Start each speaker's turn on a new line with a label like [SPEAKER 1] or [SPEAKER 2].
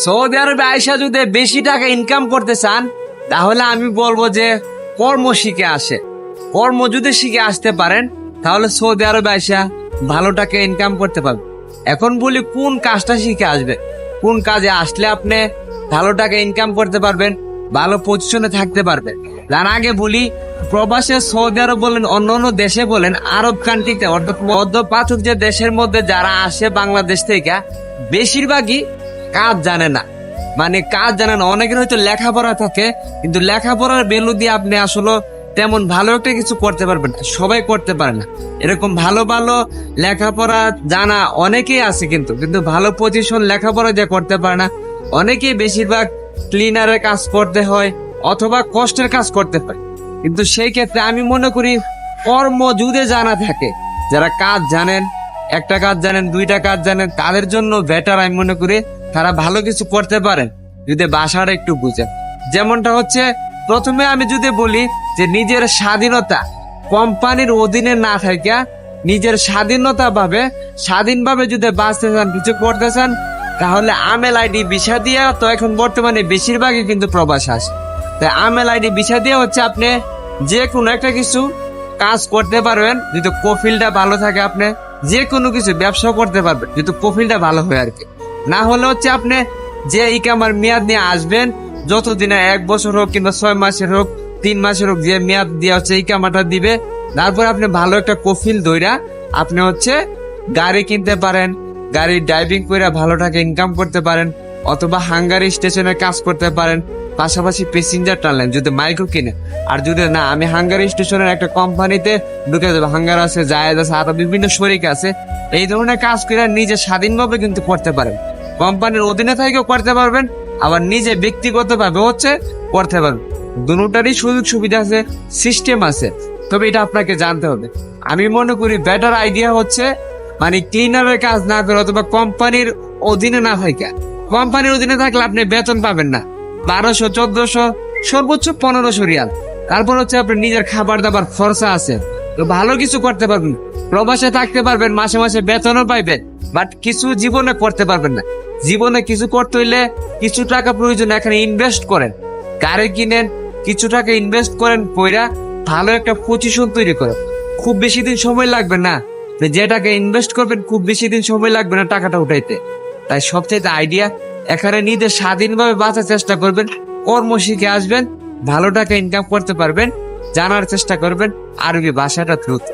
[SPEAKER 1] Saudi আরবে আয়সা যদি বেশি টাকা ইনকাম করতে চান, তাহলে আমি বলব যে কর্ম শিখে আসে। কর্ম যদি শিখে আসতে পারেন, তাহলে সৌদি আরবে আয়সা ভালো টাকা ইনকাম করতে পারবে এখন বলি কোন কাজটা শিখে আসবে? কোন কাজে আসলে আপনি ভালো টাকা ইনকাম করতে পারবেন, ভালো পজিশনে থাকতে পারবেন? তার আগে বলি, প্রবাসে সৌদি আরব বলেন অন্য অন্য দেশে বলেন, আরব কান্ট্রিতে অর্থাৎ মধ্যপ্রাচ্য যে দেশের মধ্যে যারা আসে বাংলাদেশ থেকে, বেশিরভাগই কাজ জানে না। মানে কাজ জানে না। অনেকের হয়তো লেখাপড়া থাকে, কিন্তু লেখাপড়ার বেলু দিয়ে আপনি আসলে তেমন ভালো একটা কিছু করতে পারবেন না। সবাই করতে পারে না। এরকম ভালো ভালো লেখাপড়া জানা অনেকেই আছে কিন্তু কিন্তু ভালো পজিশন লেখাপড়া যে করতে পারে না, অনেকেই বেশিরভাগ ক্লিনারের কাজ করতে হয়, অথবা কষ্টের কাজ করতে হয়। কিন্তু সেই ক্ষেত্রে আমি মনে করি, কর্ম যদি জানা থাকে, যারা কাজ জানেন, একটা কাজ জানেন, দুইটা কাজ জানেন, তাদের জন্য বেটার আমি মনে করি তারা ভালো কিছু করতে পারেন যদি বাসাটা একটু বুঝেন যেমনটা হচ্ছে, প্রথমে আমি যদি বলি যে নিজের স্বাধীনতা কোম্পানির অধীনে না থাকা নিজের স্বাধীনতা ভাবে, স্বাধীনভাবে যদি বাঁচতে চান, কিছু করতে চান, তাহলে আমেল আইডি বিষা দিয়ে তো এখন বর্তমানে বেশিরভাগই কিন্তু প্রবাস আসে তাই আমেল আইডি বিষা দিয়ে হচ্ছে আপনি যে কোনো একটা কিছু কাজ করতে পারবেন, যদি কফিলটা ভালো থাকে আপনি যে কোনো কিছু ব্যবসা করতে পারবেন, যদি কফিলটা ভালো হয় আর কি। না হলে হচ্ছে আপনি যে ইকামার মেয়াদ নিয়ে আসবেন, যতদিনে এক বছর হোক কিংবা ছয় মাসের হোক, তিন মাসের হোক যে মেয়াদ দিয়ে হচ্ছে ইকামাটা দিবে, তারপর আপনি ভালো একটা কফিল দইরা আপনি হচ্ছে গাড়ি কিনতে পারেন, গাড়ি ড্রাইভিং করে ভালো টাকা ইনকাম করতে পারেন, অথবা হাঙ্গারি স্টেশনে কাজ করতে পারেন, পাশাপাশি প্যাসেঞ্জার টানলেন যদি মাইক্রো কিনে। আর যদি না, আমি হাঙ্গারি স্টেশনের একটা কোম্পানিতে ঢুকে যাব হাঙ্গার আছে জায়েজ আছে, আরও বিভিন্ন শরিক আছে, এই ধরনের কাজ করে নিজে স্বাধীনভাবে কিন্তু করতে পারেন। কোম্পানির অধীনে থেকেও করতে পারবেন, আবার নিজে ব্যক্তিগতভাবে হচ্ছে করতে পারবেন। দুটারই সুযোগ সুবিধা আছে, সিস্টেম আছে, তবে এটা আপনাকে জানতে হবে। আমি মনে করি বেটার আইডিয়া হচ্ছে মানে ক্লিনারের কাজ না করে অথবা কোম্পানির অধীনে না থাকে। কোম্পানির অধীনে থাকলে আপনি বেতন পাবেন না, বারোশো, চোদ্দশো, সর্বোচ্চ পনেরোশো রিয়াল। তারপর হচ্ছে আপনি নিজের খাবার দাবার খরচা আছে। ভালো কিছু করতে পারবেন প্রবাসে থাকতে পারবেন, মাসে মাসে বেতনও পাইবেন বাট কিছু জীবনে করতে পারবেন না। জীবনে কিছু করতে হইলে কিছু টাকা প্রয়োজন, এখানে ইনভেস্ট করেন। গাড়ি কিনেন, কিছু টাকা ইনভেস্ট করেন পয়রা ভালো একটা পজিশন তৈরি করেন। খুব বেশি দিন সময় লাগবে না। যে টাকা ইনভেস্ট করবেন, খুব বেশি দিন সময় লাগবে না টাকাটা উঠাইতে। তাই সবচেয়ে আইডিয়া এখানে নিজে স্বাধীনভাবে বাঁচার চেষ্টা করবেন কর্ম শিখে আসবেন, ভালো টাকা ইনকাম করতে পারবেন জানার চেষ্টা করবেন। আরবি ভাষাটা দ্রুত।